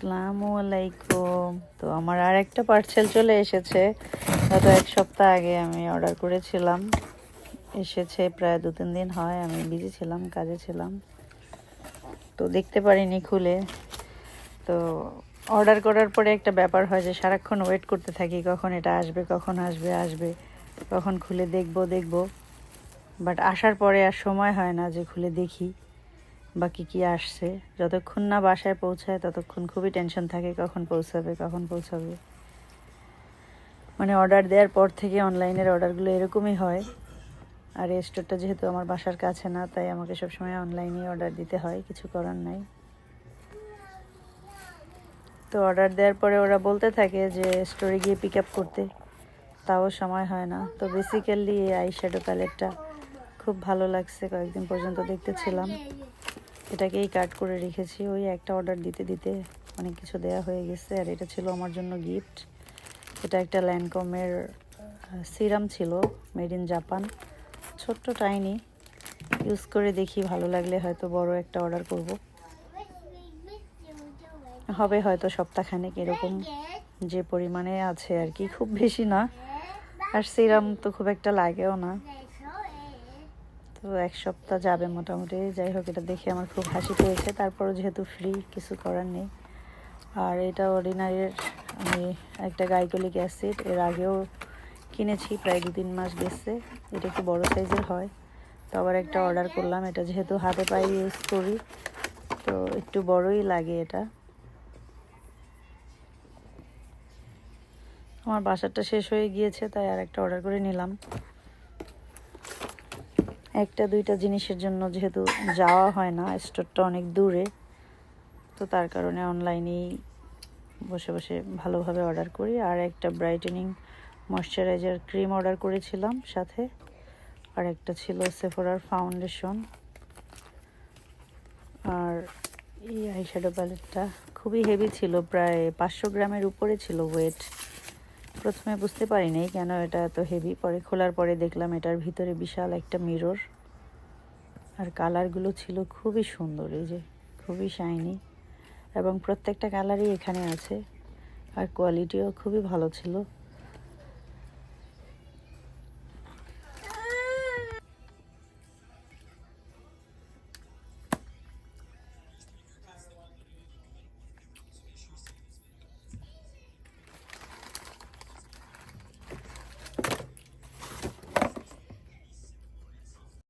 আসসালামু আলাইকুম। তো আমার আর একটা পার্সেল চলে এসেছে। গত এক সপ্তাহ আগে আমি অর্ডার করেছিলাম। এসেছে প্রায় দু তিন দিন হয়, আমি বিজি ছিলাম, কাজে ছিলাম। তো দেখতে পারিনি খুলে। তো অর্ডার করার পরে একটা ব্যাপার হয় যে সারাক্ষণ ওয়েট করতে থাকি, কখন এটা আসবে, কখন আসবে আসবে, কখন খুলে দেখব দেখব। বাট আসার পরে আর সময় হয় না যে খুলে দেখি। বা কী কী আসছে, যতক্ষণ না বাসায় পৌঁছায় ততক্ষণ খুবই টেনশন থাকে কখন পৌঁছাবে কখন পৌঁছাবে। মানে অর্ডার দেওয়ার পর থেকে অনলাইনের অর্ডারগুলো এরকমই হয়। আর এই স্টোরটা যেহেতু আমার বাসার কাছে না, তাই আমাকে সবসময় অনলাইনেই অর্ডার দিতে হয়, কিছু করার নাই। তো অর্ডার দেওয়ার পরে ওরা বলতে থাকে যে স্টোরে গিয়ে পিক আপ করতে। তাও সময় হয় না। তো বেসিক্যালি এই আই শ্যাডো প্যালেটটা খুব ভালো লাগছে, কয়েকদিন পর্যন্ত দেখতেছিলাম। এটাকেই কাট করে রেখেছি। ওই একটা অর্ডার দিতে দিতে অনেক কিছু দেয়া হয়ে গেছে আর এটা ছিল আমার জন্য গিফট এটা একটা ল্যান্ডকমের সিরাম ছিল মেড ইন জাপান ছোট্ট টাইনি ইউজ করে দেখি, ভালো লাগলে হয়তো বড় একটা অর্ডার করব। হবে হয়তো সপ্তাহখানেক এরকম যে পরিমাণে আছে আর কি, খুব বেশি না। আর সিরাম তো খুব একটা লাগেও না। তো এক সপ্তাহ যাবে মোটামুটি। যাই হোক, এটা দেখে আমার খুব হাসি পেয়েছে। তারপরও যেহেতু ফ্রি কিছু করার নেই। আর এটা অর্ডিনারির আমি একটা গাইকোলিক অ্যাসিড এর আগেও কিনেছি, প্রায় দু তিন মাস গেছে। এটা একটু বড় সাইজের হয়। তো আবার একটা অর্ডার করলাম, এটা যেহেতু হাতে পায়ে ইউজ করি, তো একটু বড়ই লাগে এটা। আমার বাসারটা শেষ হয়ে গিয়েছে, তাই আর একটা অর্ডার করে নিলাম। একটা, দুইটা জিনিসের জন্য যেহেতু যাওয়া হয় না, স্টোরটা অনেক দূরে, তো তার কারণে অনলাইনেই বসে বসে ভালোভাবে অর্ডার করি। আর একটা ব্রাইটেনিং ময়শ্চারাইজার ক্রিম অর্ডার করেছিলাম সাথে, আর একটা ছিল সেফোরার ফাউন্ডেশন আর এই আইশ্যাডো প্যালেটটা খুবই হেভি ছিল, প্রায় পাঁচশো গ্রামের উপরে ছিল ওয়েট প্রথমে বুঝতে পারিনি কেন এটা এত হেভি পরে খোলার পরে দেখলাম এটার ভিতরে বিশাল একটা মিরর আর কালারগুলো ছিল খুবই সুন্দর, এই যে খুবই শাইনি এবং প্রত্যেকটা কালারই এখানে আছে। আর কোয়ালিটিও খুবই ভালো ছিল।